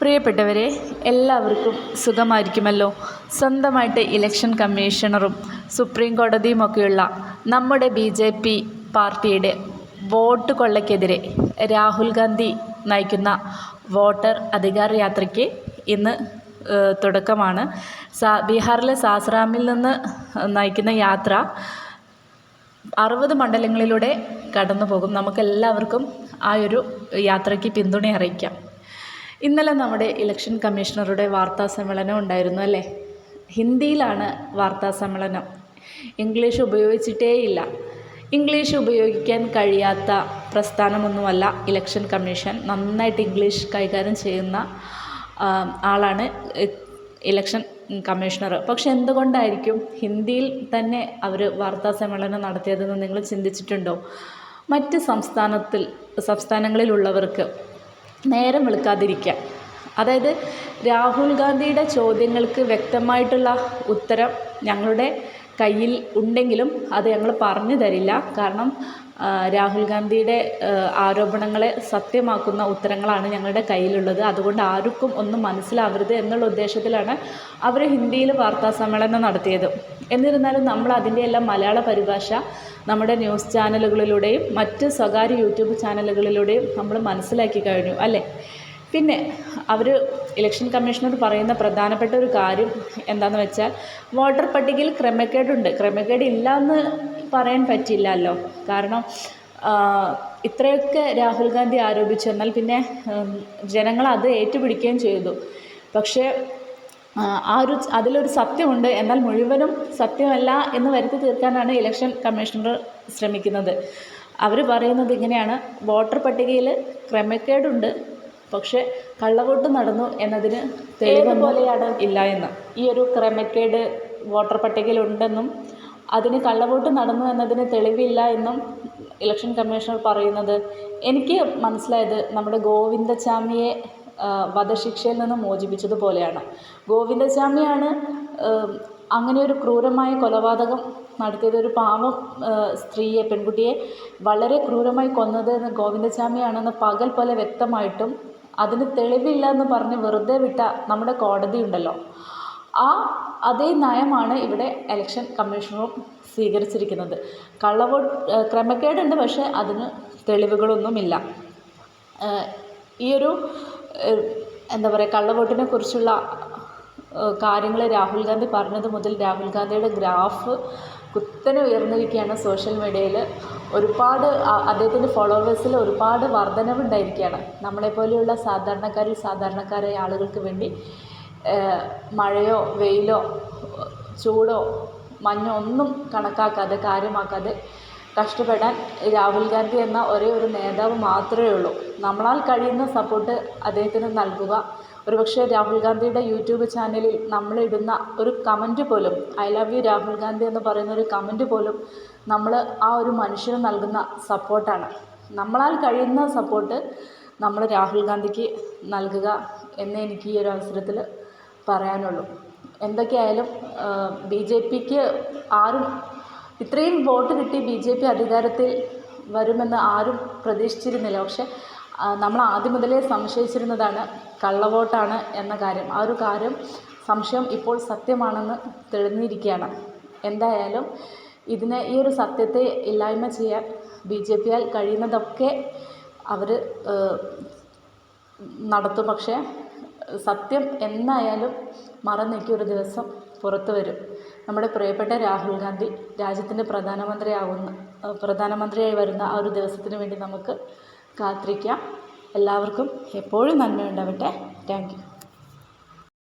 പ്രിയപ്പെട്ടവരെ എല്ലാവർക്കും സുഖമായിരിക്കുമല്ലോ? സ്വന്തമായിട്ട് ഇലക്ഷൻ കമ്മീഷണറും സുപ്രീം കോടതിയുമൊക്കെയുള്ള നമ്മുടെ B J P party vote കൊള്ളയ്ക്കെതിരെ Rahul Gandhi നയിക്കുന്ന വോട്ടർ അധികാര യാത്രയ്ക്ക് ഇന്ന് തുടക്കമാണ്. സാ ബീഹാറിലെ സാസ്രാമിൽ നിന്ന് നയിക്കുന്ന യാത്ര അറുപത് മണ്ഡലങ്ങളിലൂടെ കടന്നു പോകും നമുക്കെല്ലാവർക്കും ആ ഒരു യാത്രയ്ക്ക് പിന്തുണ അറിയിക്കാം. ഇന്നലെ നമ്മുടെ ഇലക്ഷൻ കമ്മീഷണറുടെ വാർത്താ സമ്മേളനം ഉണ്ടായിരുന്നു അല്ലേ? ഹിന്ദിയിലാണ് വാർത്താ സമ്മേളനം. ഇംഗ്ലീഷ് ഉപയോഗിച്ചിട്ടേയില്ല. ഇംഗ്ലീഷ് ഉപയോഗിക്കാൻ കഴിയാത്ത പ്രസ്ഥാനമൊന്നുമല്ല ഇലക്ഷൻ കമ്മീഷൻ നന്നായിട്ട് ഇംഗ്ലീഷ് കൈകാര്യം ചെയ്യുന്ന ആളാണ് ഇലക്ഷൻ കമ്മീഷണർ പക്ഷെ എന്തുകൊണ്ടായിരിക്കും ഹിന്ദിയിൽ തന്നെ അവർ വാർത്താ സമ്മേളനം നടത്തിയതെന്ന് നിങ്ങൾ ചിന്തിച്ചിട്ടുണ്ടോ? മറ്റ് സംസ്ഥാനത്തിൽ സംസ്ഥാനങ്ങളിലുള്ളവർക്ക് നേരം വെളുക്കാതിരിക്കുക. അതായത് രാഹുൽ ഗാന്ധിയുടെ ചോദ്യങ്ങൾക്ക് വ്യക്തമായിട്ടുള്ള ഉത്തരം ഞങ്ങളുടെ കയ്യിൽ ഉണ്ടെങ്കിലും അത് ഞങ്ങൾ പറഞ്ഞു തരില്ല. കാരണം രാഹുൽ ഗാന്ധിയുടെ ആരോപണങ്ങളെ സത്യമാക്കുന്ന ഉത്തരങ്ങളാണ് ഞങ്ങളുടെ കയ്യിലുള്ളത്. അതുകൊണ്ട് ആർക്കും ഒന്നും മനസ്സിലാവരുത് എന്നുള്ള ഉദ്ദേശത്തിലാണ് അവർ ഹിന്ദിയിൽ വാർത്താ സമ്മേളനം നടത്തിയത്. എന്നിരുന്നാലും നമ്മൾ അതിന്റെ എല്ലാം മലയാള പരിഭാഷ നമ്മുടെ ന്യൂസ് ചാനലുകളിലൂടെയും മറ്റ് സ്വകാര്യ യൂട്യൂബ് ചാനലുകളിലൂടെയും നമ്മൾ മനസ്സിലാക്കി കഴിഞ്ഞു അല്ലേ? പിന്നെ അവർ ഇലക്ഷൻ കമ്മീഷനോട് പറയുന്ന പ്രധാനപ്പെട്ട ഒരു കാര്യം എന്താണെന്ന് വെച്ചാൽ വോട്ടർ പട്ടികയിൽ ക്രമക്കേടുണ്ട് ക്രമക്കേട് ഇല്ല എന്ന് പറയാൻ പറ്റില്ലല്ലോ. കാരണം ഇത്രയൊക്കെ രാഹുൽ ഗാന്ധി ആരോപിച്ചു. എന്നാൽ പിന്നെ ജനങ്ങൾ അത് ഏറ്റുപിടിക്കുകയും ചെയ്തു. പക്ഷേ ആ ഒരു അതിലൊരു സത്യമുണ്ട്. എന്നാൽ മുഴുവനും സത്യമല്ല എന്ന് വരുത്തി തീർക്കാനാണ് ഇലക്ഷൻ കമ്മീഷണർ ശ്രമിക്കുന്നത്. അവർ പറയുന്നത് ഇങ്ങനെയാണ്. വോട്ടർ പട്ടികയിൽ ക്രമക്കേടുണ്ട്. പക്ഷേ കള്ളവോട്ട് നടന്നു എന്നതിന് തെളിവ് പോലെയാണ് ഇല്ല എന്ന്. ഈ ഒരു ക്രമക്കേട് വോട്ടർ പട്ടികയിൽ ഉണ്ടെന്നും അതിന് കള്ളവോട്ട് നടന്നു എന്നതിന് തെളിവില്ല എന്നും ഇലക്ഷൻ കമ്മീഷണർ പറയുന്നത്. എനിക്ക് മനസ്സിലായത് നമ്മുടെ ഗോവിന്ദചാമിയെ വധശിക്ഷയിൽ നിന്ന് മോചിപ്പിച്ചതുപോലെയാണ്. ഗോവിന്ദചാമിയാണ് അങ്ങനെ ഒരു ക്രൂരമായ കൊലപാതകം നടത്തിയത്. ഒരു പാവം സ്ത്രീയെ പെൺകുട്ടിയെ വളരെ ക്രൂരമായി കൊന്നത് എന്ന് ഗോവിന്ദചാമിയാണെന്ന് പകൽ പോലെ വ്യക്തമായിട്ടും അതിന് തെളിവില്ല എന്ന് പറഞ്ഞ് വെറുതെ വിട്ട നമ്മുടെ കോടതി ഉണ്ടല്ലോ. ആ അതേ നയമാണ് ഇവിടെ ഇലക്ഷൻ കമ്മീഷണറും സ്വീകരിച്ചിരിക്കുന്നത്. കള്ളവോട്ട് ക്രമക്കേടുണ്ട് പക്ഷേ അതിന് തെളിവുകളൊന്നുമില്ല. ഈ ഒരു എന്താ പറയുക കള്ളവോട്ടിനെ കുറിച്ചുള്ള കാര്യങ്ങൾ രാഹുൽ ഗാന്ധി പറഞ്ഞത് മുതൽ രാഹുൽ ഗാന്ധിയുടെ ഗ്രാഫ് കുത്തനെ ഉയർന്നിരിക്കുകയാണ് സോഷ്യൽ മീഡിയയിൽ. ഒരുപാട് അദ്ദേഹത്തിന്റെ ഫോളോവേഴ്സിൽ ഒരുപാട് വർധനവുണ്ടായിരിക്കുകയാണ്. നമ്മളെപ്പോലെയുള്ള സാധാരണക്കാരിൽ സാധാരണക്കാരായ ആളുകൾക്ക് വേണ്ടി മഴയോ വെയിലോ ചൂടോ മഞ്ഞോ ഒന്നും കണക്കാക്കാതെ കാര്യമാക്കാതെ കഷ്ടപ്പെടാൻ രാഹുൽ ഗാന്ധി എന്ന ഒരേ ഒരു നേതാവ് മാത്രമേ ഉള്ളൂ. നമ്മളാൽ കഴിയുന്ന സപ്പോർട്ട് അദ്ദേഹത്തിന് നൽകുക. ഒരുപക്ഷെ രാഹുൽ ഗാന്ധിയുടെ യൂട്യൂബ് ചാനലിൽ നമ്മളിടുന്ന ഒരു കമന്റ് പോലും I love you Rahul Gandhi എന്ന് പറയുന്ന ഒരു കമന്റ് പോലും നമ്മൾ ആ ഒരു മനുഷ്യന് നൽകുന്ന സപ്പോർട്ടാണ് നമ്മളാൽ കഴിയുന്ന സപ്പോർട്ട് നമ്മൾ രാഹുൽ ഗാന്ധിക്ക് നൽകുക എന്നേ എനിക്ക് ഈ ഒരു അവസരത്തിൽ പറയാനുള്ളൂ. എന്തൊക്കെയായാലും ബി ജെ പിക്ക് ആരും ഇത്രയും വോട്ട് കിട്ടി ബി ജെ പി അധികാരത്തിൽ വരുമെന്ന് ആരും പ്രതീക്ഷിച്ചിരുന്നില്ല. പക്ഷെ നമ്മൾ ആദ്യം മുതലേ സംശയിച്ചിരുന്നതാണ് കള്ളവോട്ടാണ് എന്ന കാര്യം. ആ ഒരു കാര്യം സംശയം ഇപ്പോൾ സത്യമാണെന്ന് തെളിഞ്ഞിരിക്കുകയാണ്. എന്തായാലും ഇതിനെ ഈ ഒരു സത്യത്തെ ഇല്ലായ്മ ചെയ്യാൻ ബി ജെ പിയാൽ കഴിയുന്നതൊക്കെ അവർ നടത്തും. പക്ഷേ സത്യം എന്നായാലും മറന്നേക്ക് ഒരു ദിവസം പുറത്തു വരും. നമ്മുടെ പ്രിയപ്പെട്ട രാഹുൽ ഗാന്ധി രാജ്യത്തിന്റെ പ്രധാനമന്ത്രിയാവുന്ന ഏഹ് പ്രധാനമന്ത്രിയായി വരുന്ന ആ ഒരു ദിവസത്തിന് വേണ്ടി നമുക്ക് കാത്തിരിക്കാം. എല്ലാവർക്കും എപ്പോഴും നന്മയുണ്ടാവട്ടെ. Thank you